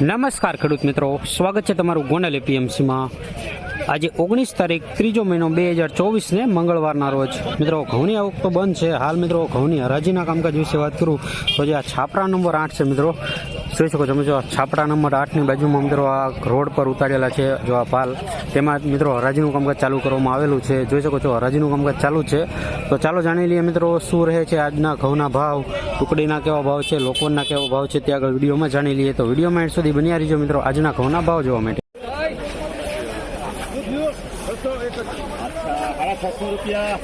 નમસ્કાર ખેડૂત મિત્રો. સ્વાગત છે તમારું ગોનલ એપીએમસીમાં. આજે ઓગણીસ તારીખ ત્રીજો મહિનો બે હજાર ચોવીસને મંગળવારના રોજ. મિત્રો, ઘઉંની આવક તો બંધ છે. હાલ મિત્રો, ઘઉંની હરાજીના કામકાજ વિશે વાત કરું તો જે આ છાપરા નંબર આઠ છે મિત્રો જોઈ શકો તમે જો આ છાપરા નંબર આઠની બાજુમાં મિત્રો આ રોડ પર ઉતારેલા છે જો આ પાલ. તેમાં મિત્રો હરાજીનું કામકાજ ચાલુ કરવામાં આવેલું છે. જોઈ શકો છો હરાજીનું કામકાજ ચાલુ છે. તો ચાલો જાણી લઈએ મિત્રો શું રહે છે આજના ઘઉંના ભાવ, ટુકડીના કેવા ભાવ છે, લોકોના કેવો ભાવ છે તે આગળ વિડીયોમાં જાણી લઈએ. તો વિડીયોમાં એન્ડ સુધી બન્યા રહીજો મિત્રો, આજના ઘઉંના ભાવ જોવા માટે. રૂપિયા,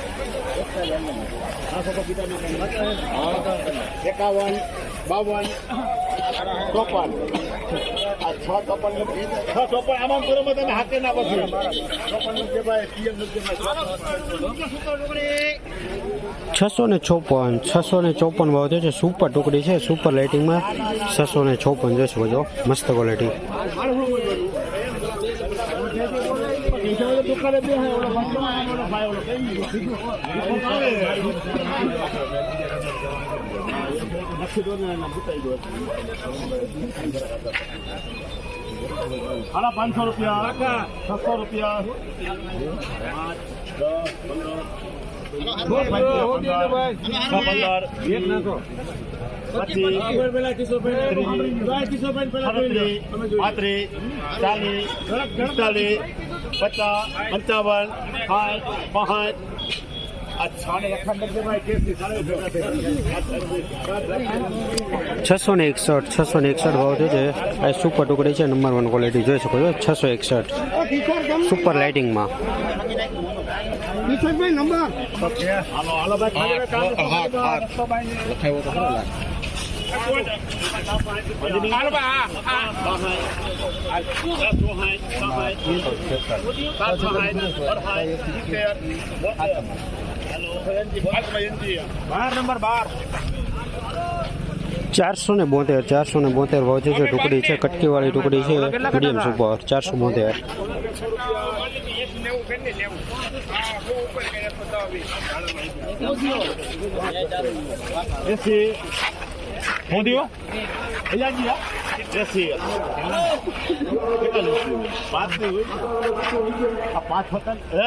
એકાવન, બાવન ચોપન. આ છ ચોપન છ ચોપન આમાં કરો તમે હાથે ના પછી છસો ને ચોપન છસો ને ચોપન ભાવ થયો છે. સુપર ટુકડી છે સુપર લાઇટિંગમાં છસો ને ચોપન જોઈ બધો મસ્ત ક્વોલિટી દુકાને સાડા પાંચસો રૂપિયા. છસો રૂપિયા. પાંત્રીસ ચાલીસ પિસ્તાલીસ પચાસ પંચાવન સાઠ પાંચ છસો ને એકસઠ છસો ને એકસઠ ભાવ થયો છે આ સુપર ટુકડી છે નંબર વન ક્વોલિટી જોઈ શકો છો છસો એકસઠ. સુપર લાઇટિંગમાં હાલો હાલો ભાઈ બાર નંબર બાર ચારસો ને બોતેર ચારસો ને બોતેર ભાવ છે જે ટુકડી છે કટકીવાળી ટુકડી છે મીડિયમ સુપર ચારસો બોતેર એસી મોદીઓ અહીંયા એસી પાંચ નહીં હોય આ પાંચ હોતા હે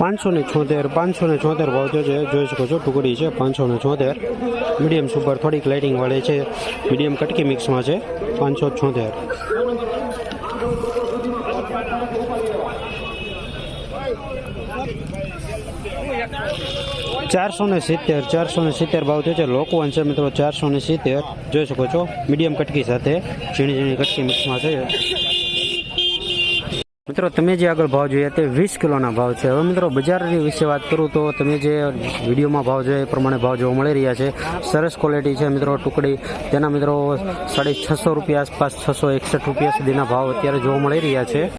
પાંચસો ને છોતેર, પાંચસો ને છોતેર ભાવ થયો છે, જોઈ શકો છો, ટુકડી છે, પાંચસો ને છોતેર. મીડિયમ સુપર થોડીક લાઇટિંગવાળી છે, મીડિયમ કટકી મિક્સમાં છે, પાંચસો છોતેર. ચારસો ને સિત્તેર, ચારસો ને સિત્તેર ભાવ થયો છે. લોકવન છે મિત્રો, ચારસો ને સિત્તેર. જોઈ શકો છો, મીડિયમ કટકી સાથે, ઝીણી ઝીણી કટકી મિક્સમાં છે. મિત્રો, તમે જે આગળ ભાવ જોઈએ તે વીસ કિલોના ભાવ છે. હવે મિત્રો, બજારની વિશે વાત કરું તો તમે જે વિડીયોમાં ભાવ જોઈએ એ પ્રમાણે ભાવ જોવા મળી રહ્યા છે. સરસ ક્વોલિટી છે મિત્રો, ટુકડી. તેના મિત્રો, સાડી છસો રૂપિયા આસપાસ, છસો એકસઠ રૂપિયા સુધીના ભાવ અત્યારે જોવા મળી રહ્યા છે.